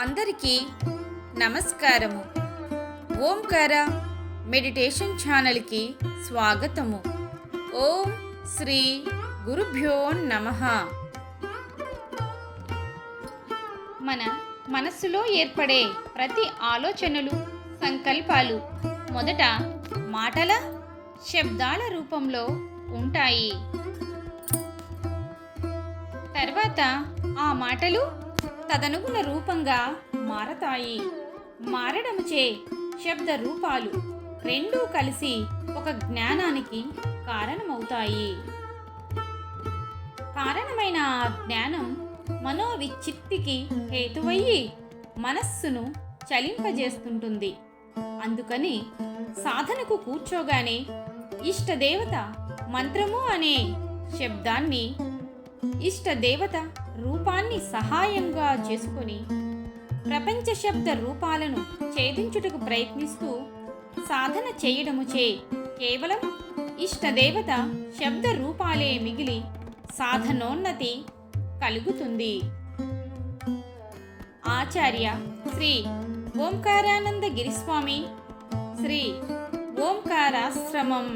అందరికీ నమస్కారము. ఓంకార మెడిటేషన్ ఛానల్కి స్వాగతము. ఓం శ్రీ గురుభ్యో నమ. మన మనస్సులో ఏర్పడే ప్రతి ఆలోచనలు సంకల్పాలు మొదట మాటల శబ్దాల రూపంలో ఉంటాయి. తర్వాత ఆ మాటలు తదనుగుణ రూపంగా మారతాయి. మారడముచే శబ్ద రూపాలు రెండూ కలిసి ఒక జ్ఞానానికి కారణమవుతాయి. కారణమైన ఆ జ్ఞానం మనోవిచ్చిత్తికి హేతువయ్యి మనస్సును చలింపజేస్తుంటుంది. అందుకని సాధనకు కూర్చోగానే ఇష్టదేవత మంత్రము అనే శబ్దాన్ని ఇష్టదేవత రూపాన్ని సహాయంగా చేసుకొని ప్రపంచ శబ్ద రూపాలను ఛేదించుటకు ప్రయత్నిస్తూ సాధన చేయడముచే కేవలం ఇష్టదేవత శబ్ద రూపాలే మిగిలి సాధనోన్నతి కలుగుతుంది. ఆచార్య శ్రీ ఓంకారానంద గిరిస్వామి శ్రీ ఓంకారాశ్రమం.